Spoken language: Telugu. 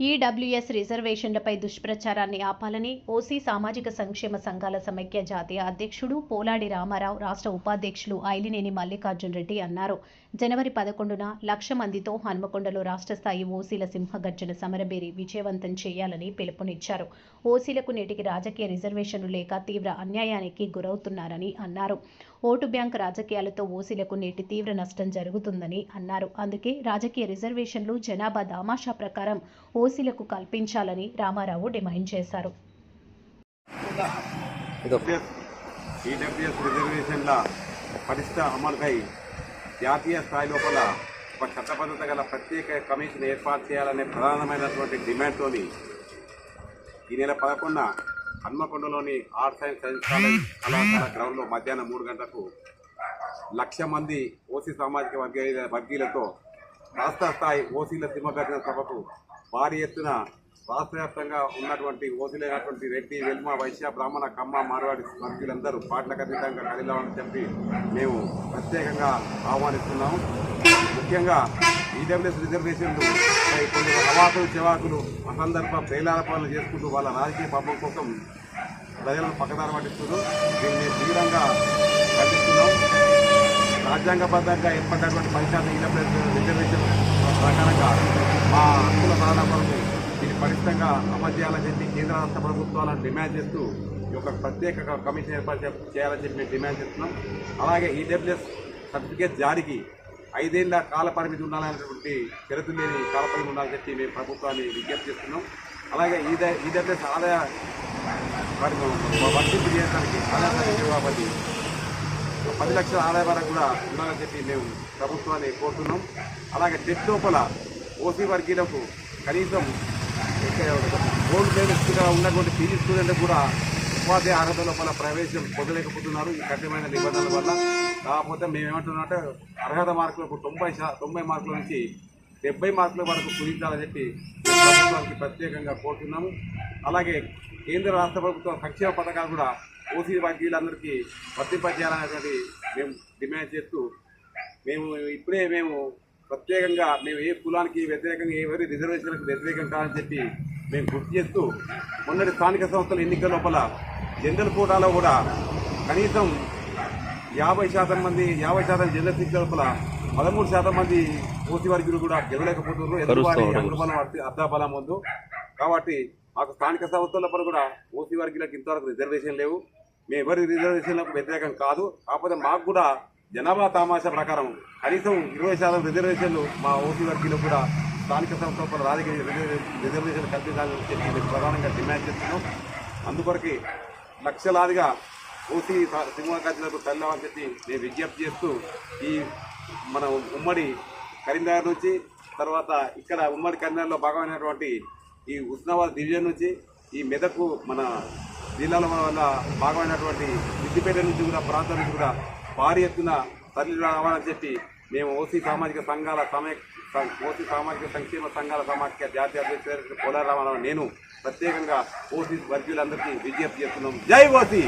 ఈడబ్ల్యూఎస్ రిజర్వేషన్లపై దుష్ప్రచారాన్ని ఆపాలని ఓసీ సామాజిక సంక్షేమ సంఘాల సమైక్య జాతీయ అధ్యక్షుడు పోలాడి రామారావు రాష్ట్ర ఉపాధ్యక్షులు ఐలినేని మల్లికార్జున్ రెడ్డి అన్నారు. జనవరి పదకొండున లక్ష మందితో హన్మకొండలో రాష్ట్ర స్థాయి ఓసీల సింహగర్జన సమరబేరి విజయవంతం చేయాలని పిలుపునిచ్చారు. ఓసీలకు నేటికి రాజకీయ రిజర్వేషన్లు లేక తీవ్ర అన్యాయానికి గురవుతున్నారని అన్నారు. ఓటు బ్యాంక్ రాజకీయాలతో ఓసీలకు నేటి తీవ్ర నష్టం జరుగుతుందని అన్నారు. అందుకే రాజకీయ రిజర్వేషన్లు జనాభా దామాషా ప్రకారం ఓసీలకు కల్పించాలని రామారావు డిమాండ్ చేశారు. ఈడబ్ల్యూఎస్ రిజర్వేషన్ల పరిష్ట జాతీయ స్థాయి లోపల ఒక చట్టబద్ధత గల ప్రత్యేక కమిషన్ ఏర్పాటు చేయాలనే ప్రధానమైనటువంటి డిమాండ్తోని ఈ నెల పదకొండున హన్మకొండలోని ఆర్ట్స్ అండ్ సైన్స్ కాలేజ్ కళాశాల గ్రౌండ్లో మధ్యాహ్నం మూడు గంటలకు లక్ష మంది ఓసీ సామాజిక వర్గీయ వర్గీయులతో రాష్ట్ర స్థాయి ఓసీల సింహగర్జన సభకు భారీ ఎత్తున రాష్ట్రవ్యాప్తంగా ఉన్నటువంటి ఓసీలైనటువంటి రెడ్డి వెల్మ వైశ్య బ్రాహ్మణ కమ్మ మార్వాడి వర్గీయులందరూ పాటలకు అతీతంగా కదిలామని చెప్పి మేము ప్రత్యేకంగా ఆహ్వానిస్తున్నాము ముఖ్యంగా ఈడబ్ల్యూఎస్ రిజర్వేషన్లు కొన్ని అవాకులు చెవాకులు అసందర్భ ప్రేలాపనలు చేసుకుంటూ వాళ్ళ రాజకీయ పాపం కోసం ప్రజలను పక్కదారి పట్టిస్తున్నారు. దీన్ని తీవ్రంగా ఖండిస్తున్నాం. రాజ్యాంగబద్ధంగా ఏర్పడినటువంటి పరిశాంతి ఈడబ్ల్యూఎస్ రిజర్వేషన్ ప్రకారంగా మా హక్కుల సాధన కొరకు దీన్ని పరిష్టంగా అమలు చేయాలని చెప్పి కేంద్ర రాష్ట్ర ప్రభుత్వాలను డిమాండ్ చేస్తూ ఈ యొక్క ప్రత్యేక కమిషన్ ఏర్పాటు చేయాలని చెప్పి మేము డిమాండ్ చేస్తున్నాం. అలాగే ఈడబ్ల్యూఎస్ సర్టిఫికేట్ జారీకి ఐదేళ్ళ కాల పరిమితి ఉండాలనేటువంటి షరతు లేని కాల పరిమితి ఉండాలని చెప్పి మేము ప్రభుత్వాన్ని విజ్ఞప్తి చేస్తున్నాం. అలాగే ఈ ఈడబ్ల్యూఎస్ ఆదాయ వర్తింపు చేయడానికి ఆదాయ పది లక్షల ఆదాయ వరకు కూడా ఉండాలని చెప్పి మేము ప్రభుత్వాన్ని కోరుతున్నాం. అలాగే టెట్ లోపల ఓసీ వర్గీయులకు కనీసం గోల్డ్ మెడలిస్ట్గా ఉన్నటువంటి పీజీ స్టూడెంట్ కూడా ఉపాధి అర్హత లోపల ప్రవేశం పొందలేకపోతున్నారు ఈ కఠినమైన నిబంధనల వల్ల. కాకపోతే మేము ఏమంటున్నామంటే అర్హత మార్కులకు తొంభై తొంభై మార్కుల నుంచి డెబ్బై మార్కుల వరకు కుదించాలని చెప్పి ప్రభుత్వానికి ప్రత్యేకంగా కోరుతున్నాము. అలాగే కేంద్ర రాష్ట్ర ప్రభుత్వం సంక్షేమ పథకాలు కూడా ఓసీ వర్గీయులందరికీ వర్తింపజేయాలనేటువంటి మేము డిమాండ్ చేస్తూ మేము ఇప్పుడే మేము ప్రత్యేకంగా మేము ఏ కులానికి వ్యతిరేకంగా ఎవరి రిజర్వేషన్లకు వ్యతిరేకం కాదని చెప్పి మేము గుర్తు చేస్తూ మొన్నటి స్థానిక సంస్థల ఎన్నికల లోపల జనరల్ కోటాలో కూడా కనీసం యాభై శాతం మంది యాభై శాతం జనరల్ సీట్ల లోపల పదమూడు శాతం మంది ఓసీ వర్గీయులు కూడా గెలవలేకపోతున్నారు. ఎందుకు అర్ధబలం ఉంది కాబట్టి మాకు స్థానిక సంస్థల లోపల కూడా ఓసీ వర్గీయులకు ఇంతవరకు రిజర్వేషన్ లేవు. మేము ఎవరి రిజర్వేషన్లకు వ్యతిరేకం కాదు. కాకపోతే మాకు కూడా జనాభా తామాషా ప్రకారం కనీసం ఇరవై శాతం రిజర్వేషన్లు మా ఓసీ వర్గీలో కూడా స్థానిక సంస్థల రాజకీయ రిజర్వేషన్లు కల్పించాలని చెప్పి ప్రధానంగా డిమాండ్ చేస్తున్నాం. అందుకొరకే లక్షలాదిగా ఓసీ సింహకాజులకు తల్లామని చెప్పి నేను విజ్ఞప్తి చేస్తూ ఈ మన ఉమ్మడి కరీంనగర్ నుంచి తర్వాత ఇక్కడ ఉమ్మడి కరీంనగర్లో భాగమైనటువంటి ఈ ఉస్నాబాద్ డివిజన్ నుంచి ఈ మెదకు మన జిల్లాలో వల్ల భాగమైనటువంటి సిద్దిపేట నుంచి కూడా ప్రాంతం నుంచి కూడా భారీ ఎత్తున తరలి రావాలని చెప్పి మేము ఓసీ సామాజిక సంఘాల సమయ ఓసీ సామాజిక సంక్షేమ సంఘాల సమాఖ్య జాతీయ అధ్యక్షుడు పోలారామారావు నేను ప్రత్యేకంగా ఓసీ వర్గీయులందరికీ విజ్ఞప్తి చేస్తున్నాం. జై ఓసీ!